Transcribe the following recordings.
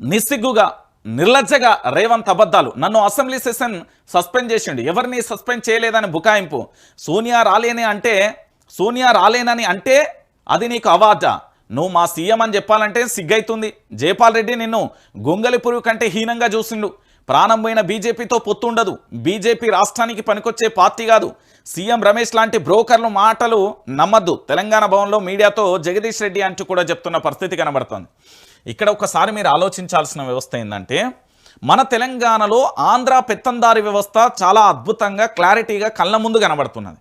నిస్సిగ్గుగా నిర్లజ్జగా రేవంత్ అబద్ధాలు. నన్ను అసెంబ్లీ సెషన్ సస్పెండ్ చేసిండు. ఎవరిని సస్పెండ్ చేయలేదని బుకాయింపు. సోనియా రాలేని అంటే సోనియా రాలేనని అంటే అది నీకు అవాజా నువ్వు మా సీఎం అని చెప్పాలంటే సిగ్గైతుంది. జయపాల్ రెడ్డి నిన్ను గొంగలి పురుగు కంటే హీనంగా చూసిండు. ప్రాణం పోయిన బీజేపీతో పొత్తుండదు బీజేపీ రాష్ట్రానికి పనికొచ్చే పార్టీ కాదు. సీఎం రమేష్ లాంటి బ్రోకర్లు మాటలు నమ్మద్దు. తెలంగాణ భవన్లో మీడియాతో జగదీష్ రెడ్డి అంటూ కూడా చెప్తున్న పరిస్థితి కనబడుతోంది. ఇక్కడ ఒకసారి మీరు ఆలోచించాల్సిన వ్యవస్థ ఏంటంటే మన తెలంగాణలో ఆంధ్ర పెత్తందారి వ్యవస్థ చాలా అద్భుతంగా క్లారిటీగా కళ్ళ ముందు కనబడుతున్నది.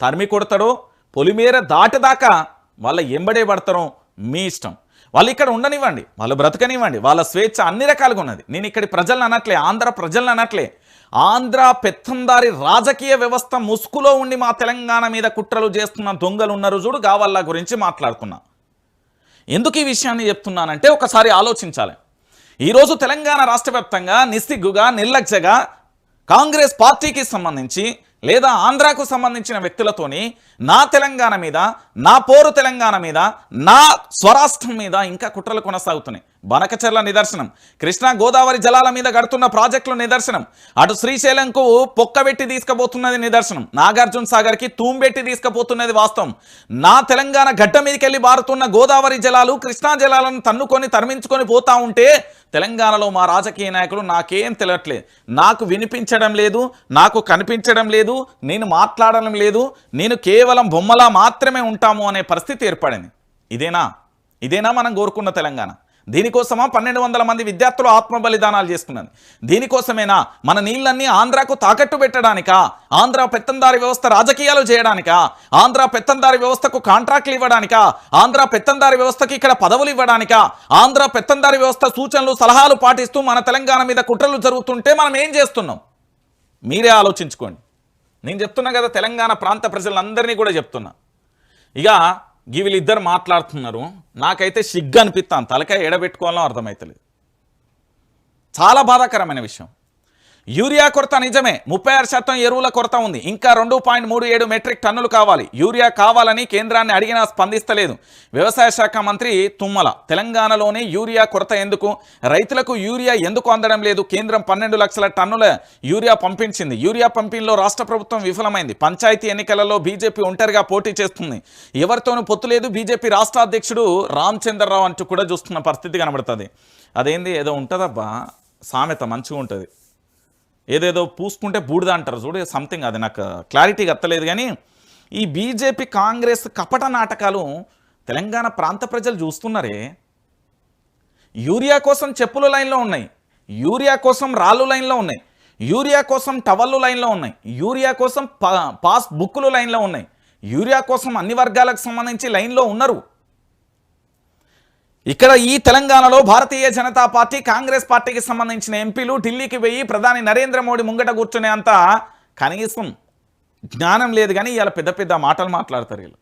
తరిమి కొడతాడో పొలిమేర దాటిదాకా వాళ్ళ ఎంబడే పడతారో మీ ఇష్టం. వాళ్ళు ఇక్కడ ఉండనివ్వండి వాళ్ళు బ్రతకనివ్వండి వాళ్ళ స్వేచ్ఛ అన్ని రకాలుగా ఉన్నది. నేను ఇక్కడి ప్రజలను అనట్లే ఆంధ్ర ప్రజలను అనట్లే. ఆంధ్ర పెత్తందారి రాజకీయ వ్యవస్థ ముసుగులో ఉండి మా తెలంగాణ మీద కుట్రలు చేస్తున్న దొంగలు ఉన్నారు చూడు గావల్లా గురించి మాట్లాడుకున్నా. ఎందుకు ఈ విషయాన్ని చెప్తున్నానంటే ఒకసారి ఆలోచించాలి. ఈరోజు తెలంగాణ రాష్ట్ర వ్యాప్తంగా నిస్సిగ్గుగా నిర్లక్ష్యగా కాంగ్రెస్ పార్టీకి సంబంధించి లేదా ఆంధ్రాకు సంబంధించిన వ్యక్తులతోని నా తెలంగాణ మీద నా పోరు తెలంగాణ మీద నా స్వరాష్ట్రం మీద ఇంకా కుట్రలు కొనసాగుతున్నాయి. బనకచెర్ల నిదర్శనం. కృష్ణా గోదావరి జలాల మీద గడుతున్న ప్రాజెక్టుల నిదర్శనం. అటు శ్రీశైలంకు పొక్కబెట్టి తీసుకుపోతున్నది నిదర్శనం. నాగార్జున సాగర్కి తూంబెట్టి తీసుకుపోతున్నది వాస్తవం. నా తెలంగాణ గడ్డ మీదకెళ్ళి బారుతున్న గోదావరి జలాలు కృష్ణా జలాలను తన్నుకొని తరిమించుకొని పోతా ఉంటే తెలంగాణలో మా రాజకీయ నాయకులు నాకేం తెలియట్లేదు నాకు వినిపించడం లేదు నాకు కనిపించడం లేదు నేను మాట్లాడడం లేదు నేను కేవలం బొమ్మలా మాత్రమే ఉంటాము అనే పరిస్థితి ఏర్పడింది. ఇదేనా? ఇదేనా మనం కోరుకున్న తెలంగాణ? దీనికోసమా పన్నెండు వందల మంది విద్యార్థులు ఆత్మ బలిదానాలు చేసుకున్నది దీనికోసమేనా మన నీళ్ళన్నీ ఆంధ్రాకు తాకట్టు పెట్టడానికా? ఆంధ్ర పెత్తందారి వ్యవస్థ రాజకీయాలు చేయడానికా? ఆంధ్ర పెత్తందారి వ్యవస్థకు కాంట్రాక్ట్లు ఇవ్వడానికా? ఆంధ్ర పెత్తందారి వ్యవస్థకి ఇక్కడ పదవులు ఇవ్వడానికా? ఆంధ్ర పెత్తందారి వ్యవస్థ సూచనలు సలహాలు పాటిస్తూ మన తెలంగాణ మీద కుట్రలు జరుగుతుంటే మనం ఏం చేస్తున్నాం? మీరే ఆలోచించుకోండి. నేను చెప్తున్నా కదా తెలంగాణ ప్రాంత ప్రజలందరినీ కూడా చెప్తున్నా. ఇక వీళ్ళిద్దరు మాట్లాడుతున్నారు. నాకైతే సిగ్గు అనిపిస్తాను తలకాయ ఎడబెట్టుకోవాలో అర్థమవుతలేదు చాలా బాధాకరమైన విషయం. యూరియా కొరత నిజమే. ముప్పై ఆరు శాతం ఎరువుల కొరత ఉంది. ఇంకా రెండు పాయింట్ మూడు ఏడు మెట్రిక్ టన్నులు కావాలి. యూరియా కావాలని కేంద్రాన్ని అడిగినా స్పందిస్తలేదు. వ్యవసాయ శాఖ మంత్రి తుమ్మల తెలంగాణలోనే యూరియా కొరత ఎందుకు? రైతులకు యూరియా ఎందుకు అందడం లేదు? కేంద్రం పన్నెండు లక్షల టన్నుల యూరియా పంపించింది. యూరియా పంపిణీలో రాష్ట్ర ప్రభుత్వం విఫలమైంది. పంచాయతీ ఎన్నికలలో బీజేపీ ఒంటరిగా పోటీ చేస్తుంది. ఎవరితోనూ పొత్తు లేదు. బీజేపీ రాష్ట్ర అధ్యక్షుడు రామచంద్రరావు అంటూ కూడా చూస్తున్న పరిస్థితి కనబడుతుంది. అదేంది? ఏదో ఉంటుందబ్బా. సామెత మంచిగా ఉంటుంది ఏదేదో పూసుకుంటే బూడిద అంటారు చూడు సంథింగ్ అది నాకు క్లారిటీగా అత్తలేదు కానీ ఈ బీజేపీ కాంగ్రెస్ కపట నాటకాలు తెలంగాణ ప్రాంత ప్రజలు చూస్తున్నారే. యూరియా కోసం చెప్పులు లైన్లో ఉన్నాయి. యూరియా కోసం రాళ్ళు లైన్లో ఉన్నాయి. యూరియా కోసం టవల్లు లైన్లో ఉన్నాయి. యూరియా కోసం పా పాస్ బుక్కులు లైన్లో ఉన్నాయి. యూరియా కోసం అన్ని వర్గాలకు సంబంధించి లైన్లో ఉన్నారు. ఇక్కడ ఈ తెలంగాణలో భారతీయ జనతా పార్టీ కాంగ్రెస్ పార్టీకి సంబంధించిన ఎంపీలు ఢిల్లీకి పోయి ప్రధాని నరేంద్ర మోడీ ముంగట కూర్చునే అంత కనీసం జ్ఞానం లేదు కానీ ఇవాళ పెద్ద పెద్ద మాటలు మాట్లాడతారు వీళ్ళు.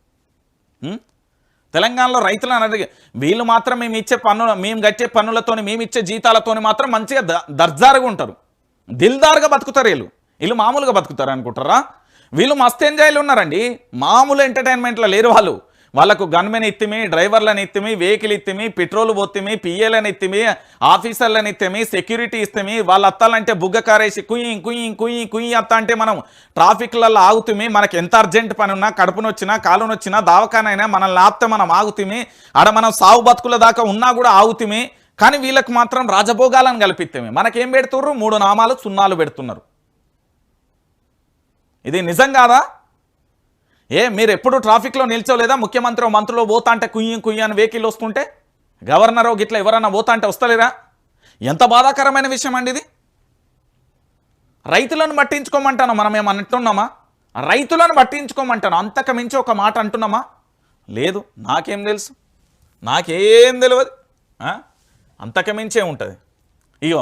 తెలంగాణలో రైతులను అడిగి వీళ్ళు మాత్రం మేము ఇచ్చే పన్ను మేము కట్టే పన్నులతోని మేము ఇచ్చే జీతాలతోని మాత్రం మంచిగా ద- దర్జారుగా ఉంటారు. దిల్దారుగా బతుకుతారు వీళ్ళు. వీళ్ళు మామూలుగా బతుకుతారు అనుకుంటారా? వీళ్ళు మస్తు ఎంజాయ్లు ఉన్నారండి. మామూలు ఎంటర్టైన్మెంట్లో లేరు వాళ్ళు. వాళ్ళకు గన్మెన్ ఎత్తిమి డ్రైవర్లను ఎత్తిమి వెహికల్ ఎత్తిమి పెట్రోల్ పోత్తిమి పిఏలను ఎత్తిమి ఆఫీసర్లను ఎత్తిమి సెక్యూరిటీ ఇస్తమి వాళ్ళ అత్తాలంటే బుగ్గ కారేసి కుయ్యి కుయ్యి కుయ్యి కుయ్యి అత్త అంటే మనం ట్రాఫిక్లలో ఆగుతుమి. మనకి ఎంత అర్జెంట్ పని ఉన్నా కడుపునొచ్చినా కాలునొచ్చినా దావకానైనా మనల్ని ఆపితే మనం ఆగుతుమి. ఆడ మనం సాగు బతుకుల దాకా ఉన్నా కూడా ఆగుతుమి. కానీ వీళ్ళకి మాత్రం రాజభోగాలను కల్పిస్తామే మనకేం పెడుతుర్రు? మూడు నామాలు సున్నాలు పెడుతున్నారు. ఇది నిజం కాదా? ఏ మీరు ఎప్పుడు ట్రాఫిక్లో నిల్చోలేదా? ముఖ్యమంత్రి మంత్రులు పోతా అంటే కుయ్యి కుయ్యి అని వెహికల్ వస్తుంటే? గవర్నర్ గిట్లా ఎవరన్నా పోతా అంటే వస్తలేరా? ఎంత బాధాకరమైన విషయం అండి ఇది. రైతులను పట్టించుకోమంటాను? మనం ఏమన్నట్టున్నామా రైతులను పట్టించుకోమంటాను? అంతకు మించి ఒక మాట అంటున్నామా? లేదు నాకేం తెలుసు. నాకేం తెలియదు అంతకు మించే ఉంటుంది. ఇగో